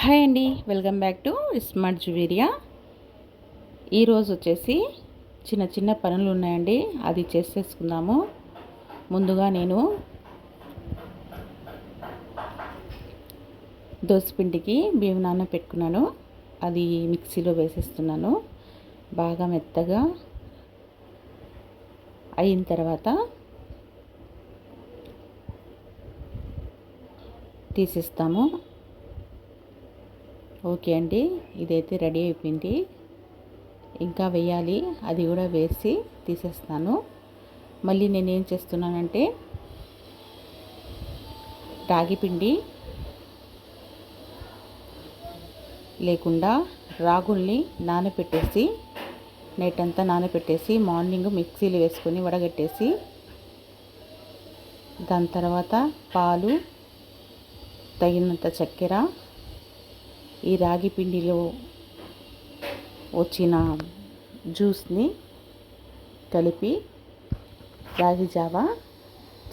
Hi అండి welcome back to smart Juveria. ఈరోజు వచ్చేసి చిన్న చిన్న పనులు ఉన్నాయండి అది చేసేసుకుందాము. ముందుగా నేను దోసపిండికి బియ్యం నాన్న పెట్టుకున్నాను అది మిక్సీలో వేసేస్తున్నాను. బాగా మెత్తగా అయిన తర్వాత తీసేస్తాము. ఓకే అండి ఇదైతే రెడీ అయిపోయింది. ఇంకా వేయాలి అది కూడా వేసి తీసేస్తాను. మళ్ళీ నేను ఏం చేస్తున్నానంటే రాగిపిండి లేకుండా రాగుల్ని నానబెట్టేసి నైట్ అంతా నానబెట్టేసి మార్నింగ్ మిక్సీలు వేసుకొని వడగట్టేసి దాని తర్వాత పాలు తగినంత చక్కెర ఈ రాగి పిండిలో వచ్చిన జ్యూస్ని కలిపి రాగి జావా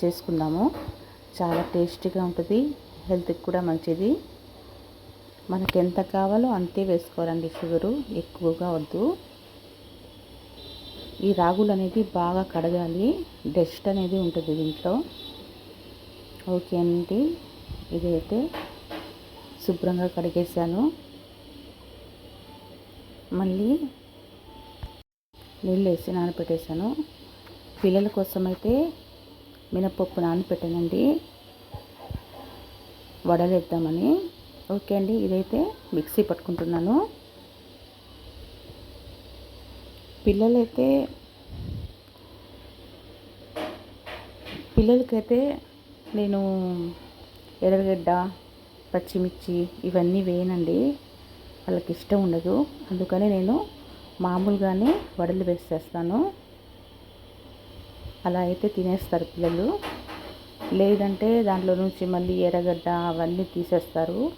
చేసుకుందాము. చాలా టేస్టీగా ఉంటుంది. హెల్త్కి కూడా మంచిది. మనకు ఎంత కావాలో అంతే వేసుకోవాలండి షుగరు. ఎక్కువగా వద్దు. ఈ రాగులు అనేది బాగా కడగాలి. డస్ట్ అనేది ఉంటుంది దీంట్లో. ఓకే అండి. ఇదైతే శుభ్రంగా కడిగేసాను మళ్ళీ నీళ్ళు వేసి నానపెట్టేశాను పిల్లల కోసం అయితే మినపప్పు నానపెట్టానండి వడలేద్దామని. ఓకే అండి ఇదైతే మిక్సీ పట్టుకుంటున్నాను. పిల్లలైతే పిల్లలకైతే నేను ఎర్రగడ్డ పచ్చిమిర్చి ఇవన్నీ వేయనండి. వాళ్ళకి ఇష్టం ఉండదు. అందుకని నేను మామూలుగానే వడలు వేసేస్తాను. అలా అయితే తినేస్తారు పిల్లలు. లేదంటే దాంట్లో నుంచి మళ్ళీ ఎర్రగడ్డ అవన్నీ తీసేస్తారు.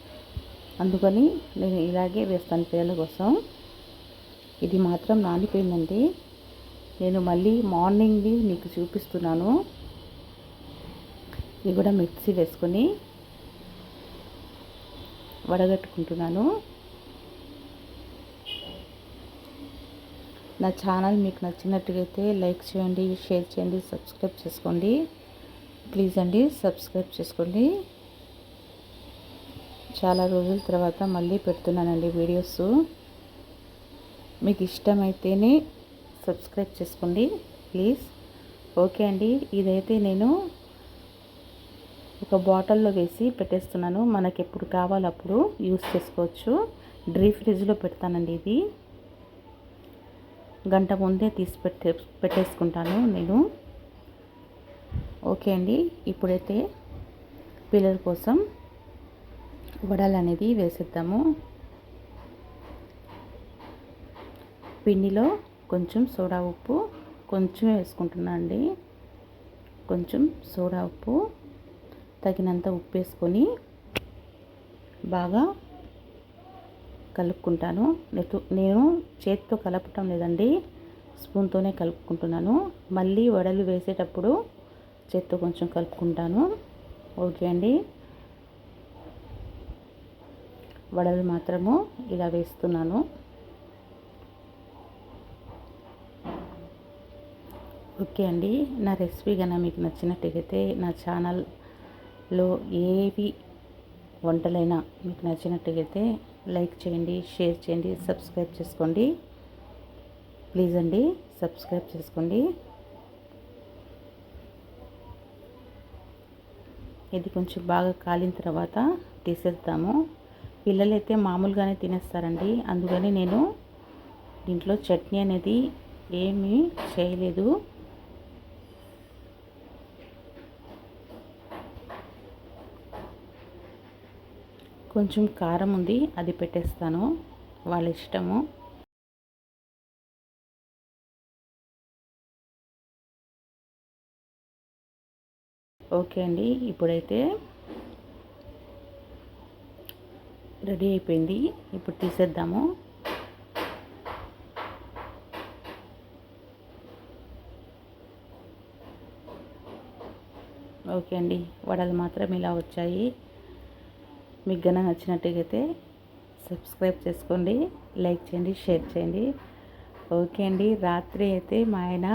అందుకని నేను ఇలాగే వేస్తాను పిల్లల కోసం. ఇది మాత్రం నానిపోయిందండి. నేను మళ్ళీ మార్నింగ్ది మీకు చూపిస్తున్నాను. ఇది కూడా మిక్సీ వేసుకొని వడగట్టుకుంటున్నాను. నా ఛానల్ మీకు నచ్చినట్టుగైతే లైక్ చేయండి షేర్ చేయండి సబ్స్క్రైబ్ చేసుకోండి. ప్లీజ్ అండి సబ్స్క్రైబ్ చేసుకోండి. చాలా రోజుల తర్వాత మళ్ళీ పెడుతున్నానండి వీడియోస్. మీకు ఇష్టమైతేనే సబ్స్క్రైబ్ చేసుకోండి ప్లీజ్. ఓకే అండి ఇదైతే నేను ఒక బాటిల్లో వేసి పెట్టేస్తున్నాను. మనకి ఎప్పుడు కావాలప్పుడు యూస్ చేసుకోవచ్చు. డ్రీ ఫ్రిడ్జ్లో పెడతానండి ఇది. గంట ముందే తీసి పెట్టే పెట్టేసుకుంటాను నేను. ఓకే అండి. ఇప్పుడైతే పిల్లల కోసం వడలు అనేది వేసేద్దాము. పిండిలో కొంచెం సోడా ఉప్పు కొంచెం వేసుకుంటున్నాను అండి. కొంచెం సోడా ఉప్పు. తగినంత ఉప్పు వేసుకొని బాగా కలుపుకుంటాను. నేను చేతితో కలపటం లేదండి స్పూన్తోనే కలుపుకుంటున్నాను. మళ్ళీ వడలు వేసేటప్పుడు చేత్తో కొంచెం కలుపుకుంటాను. ఓకే అండి. వడలు మాత్రము ఇలా వేస్తున్నాను. ఓకే అండి. నా రెసిపీ కన్నా మీకు నచ్చినట్టయితే నా ఛానల్ లో ఏవి వంటలైనా మీకు నచ్చినట్టుగైతే లైక్ చేయండి షేర్ చేయండి సబ్స్క్రైబ్ చేసుకోండి. ప్లీజ్ అండి సబ్స్క్రైబ్ చేసుకోండి. ఇది కొంచెం బాగా కాలిన తర్వాత తీసేద్దాము. పిల్లలైతే మామూలుగానే తినేస్తారండి. అందుకని నేను దీంట్లో చట్నీ అనేది ఏమీ చేయలేదు. కొంచెం కారం ఉంది అది పెట్టేస్తాను. వాళ్ళ ఇష్టము. ఓకే అండి ఇప్పుడైతే రెడీ అయిపోయింది. ఇప్పుడు తీసేద్దాము. ఓకే అండి వడలు మాత్రం ఇలా వచ్చాయి. మీకు గన నచ్చినట్టుగైతే సబ్స్క్రైబ్ చేసుకోండి లైక్ చేయండి షేర్ చేయండి. ఓకే అండి రాత్రి అయితే మా ఆయన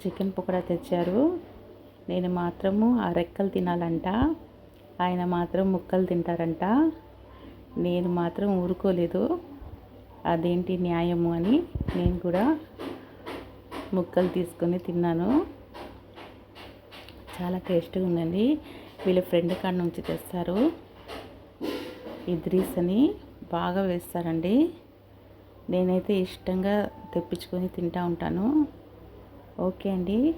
చికెన్ పకోడా తెచ్చారు. నేను మాత్రము ఆ రెక్కలు తినాలంట. ఆయన మాత్రం ముక్కలు తింటారంట. నేను మాత్రం ఊరుకోలేదు. అదేంటి న్యాయము అని నేను కూడా ముక్కలు తీసుకొని తిన్నాను. చాలా టేస్ట్గా ఉందండి. వీళ్ళ ఫ్రెండ్ కాడ నుంచి తెస్తారు. ఇద్రీస్ అని బాగా వేస్తారండి. నేనైతే ఇష్టంగా తెప్పించుకొని తింటూ ఉంటాను. ఓకే అండి.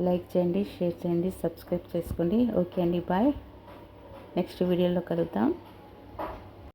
లైక్ చేయండి షేర్ చేయండి సబ్స్క్రైబ్ చేసుకోండి. ఓకే అండి బాయ్. నెక్స్ట్ వీడియోలో కలుద్దాం.